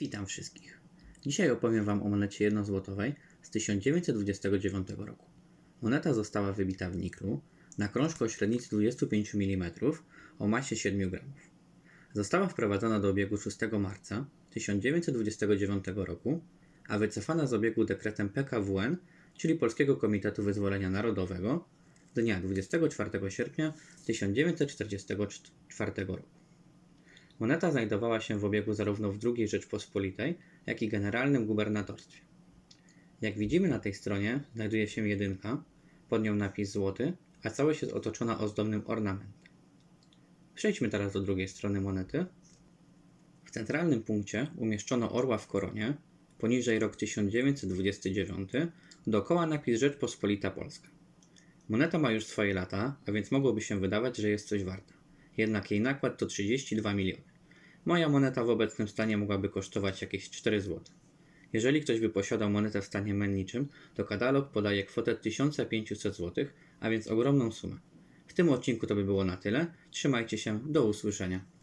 Witam wszystkich. Dzisiaj opowiem Wam o monecie jednozłotowej z 1929 roku. Moneta została wybita w niklu na krążku o średnicy 25 mm o masie 7 g. Została wprowadzona do obiegu 6 marca 1929 roku, a wycofana z obiegu dekretem PKWN, czyli Polskiego Komitetu Wyzwolenia Narodowego, dnia 24 sierpnia 1944 roku. Moneta znajdowała się w obiegu zarówno w II Rzeczpospolitej, jak i Generalnym Gubernatorstwie. Jak widzimy na tej stronie, znajduje się jedynka, pod nią napis złoty, a całość jest otoczona ozdobnym ornamentem. Przejdźmy teraz do drugiej strony monety. W centralnym punkcie umieszczono orła w koronie, poniżej rok 1929, dookoła napis Rzeczpospolita Polska. Moneta ma już swoje lata, a więc mogłoby się wydawać, że jest coś warta. Jednak jej nakład to 32 miliony. Moja moneta w obecnym stanie mogłaby kosztować jakieś 4 zł. Jeżeli ktoś by posiadał monetę w stanie menniczym, to katalog podaje kwotę 1500 zł, a więc ogromną sumę. W tym odcinku to by było na tyle. Trzymajcie się, do usłyszenia.